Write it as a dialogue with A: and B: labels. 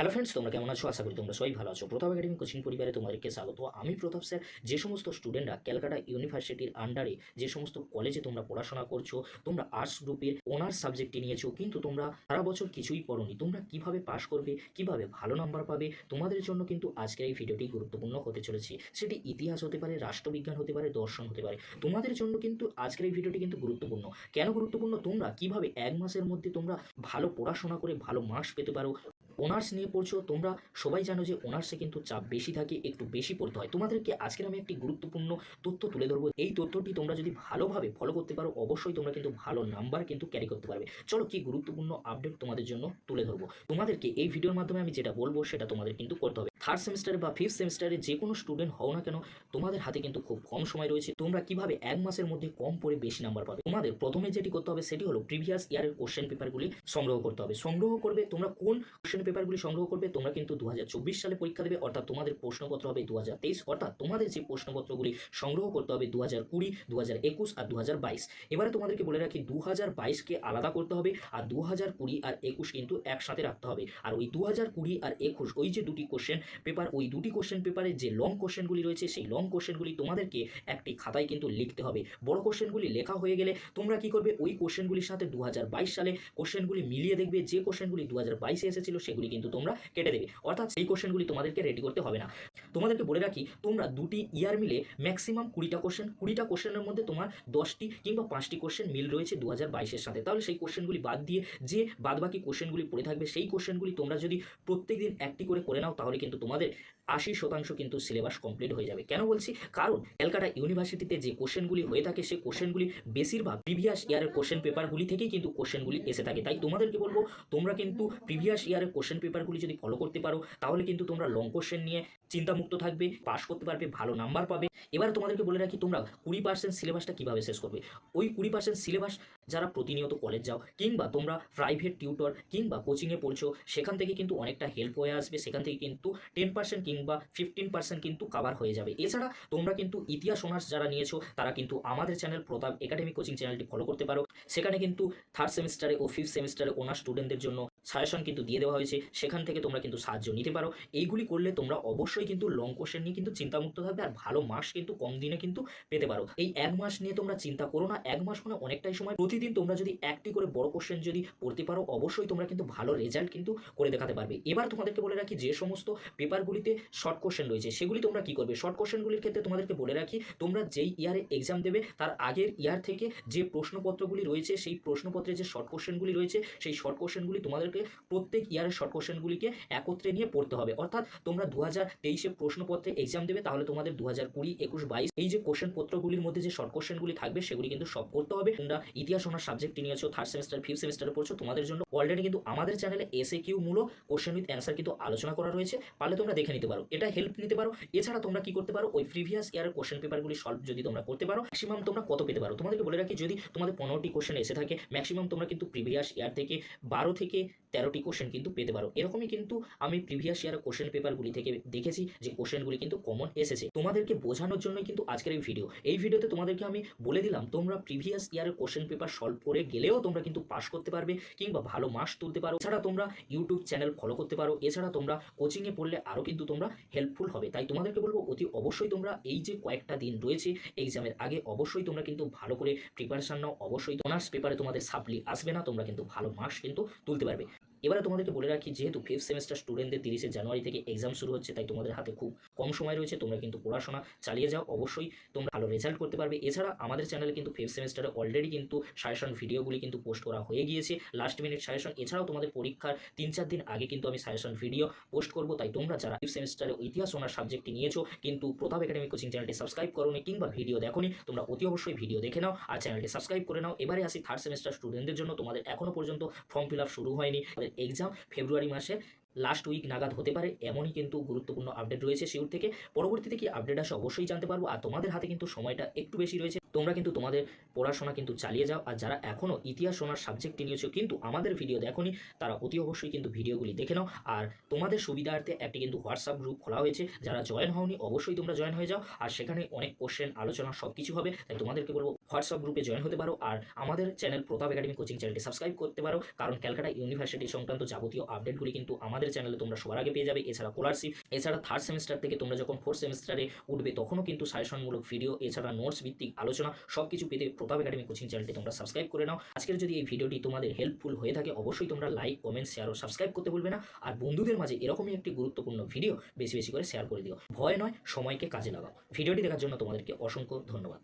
A: Hello friends তোমরা কেমন আছো? আশা করি তোমরা সবাই ভালো আছো। প্রতাপ একাডেমি কোচিং পরিবারে তোমাদেরকে স্বাগত। আমি প্রতাপ স্যার। যে সমস্ত স্টুডেন্টরা ক্যালকাটা ইউনিভার্সিটির আন্ডারে যে সমস্ত কলেজে তোমরা পড়াশোনা করছ, তোমরা আর্টস গ্রুপের অনার্স সাবজেক্টে নিয়েছো, কিন্তু তোমরা সারা বছর কিছুই পড়োনি। তোমরা কীভাবে পাশ করবে, কীভাবে ভালো নাম্বার পাবে, তোমাদের জন্য কিন্তু আজকের এই ভিডিওটি গুরুত্বপূর্ণ হতে চলেছে। সেটি ইতিহাস হতে পারে, রাষ্ট্রবিজ্ঞান হতে পারে, দর্শন হতে পারে। তোমাদের জন্য কিন্তু আজকের এই ভিডিওটি কিন্তু গুরুত্বপূর্ণ। কেন গুরুত্বপূর্ণ? তোমরা কীভাবে এক মাসের মধ্যে তোমরা ভালো পড়াশোনা করে, ভালো মার্কস পেতে পারো অনার্স নিয়ে পড়ছো, তোমরা সবাই জানো যে অনার্সে কিন্তু চাপ বেশি থাকে, একটু বেশি পড়তে হয়। তোমাদেরকে আজকের আমি একটি গুরুত্বপূর্ণ তথ্য তুলে ধরবো। এই তথ্যটি তোমরা যদি ভালোভাবে ফলো করতে পারো, অবশ্যই তোমরা কিন্তু ভালো নাম্বার কিন্তু ক্যারি করতে পারবে। চলো কি গুরুত্বপূর্ণ আপডেট তোমাদের জন্য তুলে ধরবো। তোমাদেরকে এই ভিডিওর মাধ্যমে আমি যেটা বলব, সেটা তোমাদের কিন্তু করতে হবে। থার্ড সেমিস্টারে বা ফিফথ সেমিস্টারে যে কোনো স্টুডেন্ট হও না কেন, তোমাদের হাতে কিন্তু খুব কম সময় রয়েছে। তোমরা কীভাবে এক মাসের মধ্যে কম পড়ে বেশি নাম্বার পাবে? তোমাদের প্রথমে যেটি করতে হবে, সেটি হলো প্রিভিয়াস ইয়ারের কোশ্চেন পেপারগুলি সংগ্রহ করতে হবে। সংগ্রহ করবে তোমরা কোন কোশ্চেন পেপারগুলি সংগ্রহ করবে, তোমরা কিন্তু দু হাজার চব্বিশ সালে পরীক্ষা দেবে, অর্থাৎ তোমাদের প্রশ্নপত্র হবে দু হাজার তেইশ, অর্থাৎ তোমাদের যে প্রশ্নপত্রগুলি সংগ্রহ করতে হবে দু হাজার কুড়ি দু হাজার একুশ আর দু হাজার বাইশ। এবারে তোমাদেরকে বলে রাখি দু হাজার বাইশকে আলাদা করতে হবে আর দু হাজার কুড়ি আর একুশ কিন্তু একসাথে রাখতে হবে। আর ওই দু হাজার কুড়ি আর একুশ, ওই যে দুটি কোশ্চেন পেপার ওই দুটি কোশ্চেন পেপারে যে লং কোশ্চেনগুলি রয়েছে, সেই লং কোশ্চেনগুলি তোমাদেরকে একটি খাতায় কিন্তু লিখতে হবে। বড় কোশ্চেনগুলি লেখা হয়ে গেলে তোমরা কি করবে? ওই কোশ্চেনগুলির সাথে দু হাজার বাইশ সালে কোশ্চেনগুলি মিলিয়ে দেখবে, যে কোশ্চেনগুলি দু হাজার বাইশে এসেছিল, সেগুলি কিন্তু তোমরা কেটে দেবে। অর্থাৎ সেই কোশ্চেনগুলি তোমাদেরকে রেডি করতে হবে না। তোমাদেরকে বলে রাখি, তোমরা দুটি ইয়ার মিলে ম্যাক্সিমাম কুড়িটা কোশ্চেন কুড়িটা কোশ্চেনের মধ্যে তোমার দশটি কিংবা পাঁচটি কোশ্চেন মিল রয়েছে দু হাজার বাইশের সাথে। তাহলে সেই কোশ্চেনগুলি বাদ দিয়ে যে বাদবাকি কোশ্চেনগুলি পড়ে থাকবে, সেই কোশ্চেনগুলি তোমরা যদি প্রত্যেক দিন একটি করে করে নাও, তাহলে কিন্তু তোমাদের আশি শতাংশ কিন্তু সিলেবাস কমপ্লিট হয়ে যাবে। কেন বলছি? কারণ ক্যালকাটা ইউনিভার্সিটিতে যে কোশ্চেনগুলি হয়ে থাকে সেই কোশ্চেনগুলি বেশিরভাগ প্রিভিয়াস ইয়ারের কোশ্চেন পেপারগুলি থেকেই কিন্তু কোশ্চেনগুলি এসে থাকে। তাই তোমাদেরকে বলব, তোমরা কিন্তু প্রিভিয়াস ইয়ারের কোশ্চেন পেপারগুলি যদি ফলো করতে পারো, তাহলে কিন্তু তোমরা লং কোশ্চেন নিয়ে চিন্তামুক্ত থাকবে পাস করতে পারবে, ভালো নাম্বার পাবে। এবার তোমাদেরকে বলে রাখি, তোমরা কুড়ি পার্সেন্ট সিলেবাসটা কীভাবে শেষ করবে? ওই কুড়ি পার্সেন্ট সিলেবাস যারা প্রতিনিয়ত কলেজ যাও, কিংবা তোমরা প্রাইভেট টিউটর কিংবা কোচিংয়ে পড়ছো, সেখান থেকে কিন্তু অনেকটা হেল্প হয়ে আসবে, সেখান থেকে কিন্তু টেন পার্সেন্ট কিংবা ফিফটিন পার্সেন্ট কিন্তু কাভার হয়ে যাবে। এছাড়া তোমরা কিন্তু ইতিহাস অনার্স যারা নিয়েছো, তারা কিন্তু আমাদের চ্যানেল প্রতাপ একাডেমি কোচিং চ্যানেলটি ফলো করতে পারো। সেখানে কিন্তু থার্ড সেমিস্টারে ও ফিফথ সেমিস্টারে অনার্স স্টুডেন্টদের জন্য সাজেশন কিন্তু দিয়ে দেওয়া হয়েছে, সেখান থেকে তোমরা কিন্তু সাহায্য নিতে পারো। এইগুলি করলে তোমরা অবশ্যই কিন্তু লং কোশ্চেন নিয়ে কিন্তু চিন্তামুক্ত থাকবে আর ভালো মার্কস কিন্তু কম দিনে কিন্তু পেতে পারো। এই এক মাস নিয়ে তোমরা চিন্তা করো না, এক মাস মানে অনেকটাই সময়। প্রতিদিন তোমরা যদি একটি করে বড় কোশ্চেন যদি পড়তে পারো, অবশ্যই তোমরা কিন্তু ভালো রেজাল্ট কিন্তু করে দেখাতে পারবে। এবার তোমাদেরকে বলে রাখি যে সমস্ত পেপারগুলিতে শর্ট কোশ্চেন রয়েছে, সেগুলি তোমরা কি করবে? শর্ট কোশ্চেনগুলির ক্ষেত্রে তোমাদেরকে বলে রাখি, তোমরা যেই ইয়ারে এক্সাম দেবে, তার আগের ইয়ার থেকে যে প্রশ্নপত্রগুলি রয়েছে, সেই প্রশ্নপত্রে যে শর্ট কোশ্চেনগুলি রয়েছে, সেই শর্ট কোশ্চেনগুলি তোমাদেরকে প্রত্যেক ইয়ারের শর্ট কোশ্চেনগুলিকে একত্রে নিয়ে পড়তে হবে। অর্থাৎ তোমরা দু হাজার তেইশে প্রশ্নপত্রে এক্সাম দেবে, তাহলে তোমাদের দু হাজার কুড়ি, একুশ, বাইশ এই যে কোশ্চেন পত্রগুলির মধ্যে যে শর্ট কোশ্চেনগুলি থাকবে, সেগুলি কিন্তু সব করতে হবে। তোমরা ইতিহাস ওনার সাবজেক্ট নিয়েছো থার্ড সেমিস্টার ফিফথ সেমিস্টারে পড়ছো, তোমাদের জন্য অলরেডি কিন্তু আমাদের চ্যানেলে এসে কিউ মূলক কোশ্চেন উইথ অ্যান্সার কিন্তু আলোচনা করা রয়েছে। পারলে তোমরা দেখে নিতে পারো। এটা হেল্প নিতে পারো। এছাড়া তোমরা কি করতে পারো? ওই প্রিভিয়াস ইয়ারের কোশ্চেন পেপারগুলি সলভ যদি তোমরা করতে পারো ম্যাক্সিমাম তোমরা কত পেতে পারো? তোমাদেরকে বলে রাখি, যদি তোমাদের পনেরোটি কোশ্চেন এসে থাকে ম্যাক্সিমাম তোমরা কিন্তু প্রিভিয়াস ইয়ার থেকে বারো থেকে তেরোটি কোশ্চেন কিন্তু পেতে পারো। এরকমই কিন্তু আমি প্রিভিয়াস ইয়ারের কোশ্চেন পেপারগুলি থেকে দেখেছি যে কোশ্চেনগুলি কিন্তু কমন এসেছে। তোমাদেরকে বোঝানোর জন্যই কিন্তু আজকের এই ভিডিও এই ভিডিওতে তোমাদেরকে আমি বলে দিলাম, তোমরা প্রিভিয়াস ইয়ারের কোশ্চেন পেপার সলভ করে গেলেও তোমরা কিন্তু পাস করতে পারবে কিংবা ভালো মার্কস তুলতে পারো। এছাড়া তোমরা ইউটিউব চ্যানেল ফলো করতে পারো। এছাড়া তোমরা কোচিংয়ে পড়লে আরও কিন্তু তোমরা হেল্পফুল হবে। তাই তোমাদেরকে বলব, অতি অবশ্যই তোমরা এই যে কয়েকটা দিন রয়েছে এক্সামের আগে অবশ্যই তোমরা কিন্তু ভালো করে প্রিপারেশন নাও। অবশ্যই অনার্স পেপারে তোমাদের সাপ্লি আসবে না, তোমরা কিন্তু ভালো মার্কস কিন্তু তুলতে পারবে। এবারে তোমাদেরকে বলে রাখি, যেহেতু ফিফথ সেমিস্টার স্টুডেন্টদের তিরিশে জানুয়ারি থেকে এক্সাম শুরু হচ্ছে, তাই তোমাদের হাতে খুব কম সময় রয়েছে, তোমরা কিন্তু পড়াশোনা চালিয়ে যাও। অবশ্যই তোমরা ভালো রেজাল্ট করতে পারবে। এছাড়া আমাদের চ্যানেলে কিন্তু ফিফথ সেমিস্টারে অলরেডি কিন্তু সাজেশন ভিডিওগুলি কিন্তু পোস্ট করা হয়ে গিয়েছে লাস্ট মিনিট সাজেশন এছাড়াও তোমাদের পরীক্ষার তিন চার দিন আগে কিন্তু আমি সাজেশন ভিডিও পোস্ট করব, তাই তোমরা যারা ফিফথ সেমিস্টারে ইতিহাস ওনার সাবজেক্টটি নিয়েছো, কিন্তু প্রতাপ একাডেমি কোচিং চ্যানেলটি সাবস্ক্রাইব করোনি কিংবা ভিডিও দেখোনি, তোমরা অতি অবশ্যই ভিডিও দেখে নাও আর চ্যানেলটি সাবস্ক্রাইব করে নাও। এবারে আসি থার্ড সেমিস্টার স্টুডেন্টদের জন্য, তোমাদের এখনও পর্যন্ত ফর্ম ফিল আপ শুরু হয়নি। এক্সাম ফেব্রুয়ারি মাসে লাস্ট উইক নাগাদ হতে পারে, এমনই কিন্তু গুরুত্বপূর্ণ আপডেট রয়েছে শিউর থেকে। পরবর্তীতে কি আপডেট আসে অবশ্যই জানতে পারব। আর তোমাদের হাতে কিন্তু সময়টা একটু বেশি রয়েছে। তোমরা কিন্তু তোমাদের পড়াশোনা কিন্তু চালিয়ে যাও। আর যারা এখনও ইতিহাস শোনার সাবজেক্টটি নিয়েছো, কিন্তু আমাদের ভিডিও দেখোনি, তারা অতি অবশ্যই কিন্তু ভিডিওগুলি দেখে নাও। আর তোমাদের সুবিধার্থে একটি কিন্তু হোয়াটসঅ্যাপ গ্রুপ খোলা হয়েছে। যারা জয়েন হওনি, অবশ্যই তোমরা জয়েন হয়ে যাও। আর সেখানে অনেক কোশ্চেন আলোচনা সব কিছু হবে। তাই তোমাদেরকে বলব হোয়াটসঅ্যাপ গ্রুপে জয়েন হতে পারো। আর আমাদের চ্যানেল প্রতাপ একাডেমি কোচিং চ্যানেলটি সাবস্ক্রাইব করতে পারো। কারণ ক্যালকাটা ইউনিভার্সিটি সংক্রান্ত যাবতীয় আপডেটগুলি কিন্তু আমাদের আমাদের চ্যানেলে তোমরা সবার আগে পেয়ে যাবে। এছাড়া স্কলারশিপ এছাড়া থার্ড সেমিস্টার থেকে তোমরা যখন ফোর্থ সেমিস্টারে উঠবে, তখনও কিন্তু সাজেশনমূলক ভিডিও এছাড়া নোটস ভিত্তিক আলোচনা সব কিছু পেতে প্রতাপ একাডেমি কোচিং চ্যানেলটি তোমরা সাবস্ক্রাইব করে নাও। আজকের যদি এই ভিডিওটি তোমাদের হেল্পফুল হয়ে থাকে, অবশ্যই তোমরা লাইক কমেন্ট শেয়ার ও সাবস্ক্রাইব করতে ভুলবে না। আর বন্ধুদের মাঝে এরকমই একটি গুরুত্বপূর্ণ ভিডিও বেশি বেশি করে শেয়ার করে দিও। ভয় নয়, সময়কে কাজে লাগাও। ভিডিওটি দেখার জন্য তোমাদেরকে অসংখ্য ধন্যবাদ।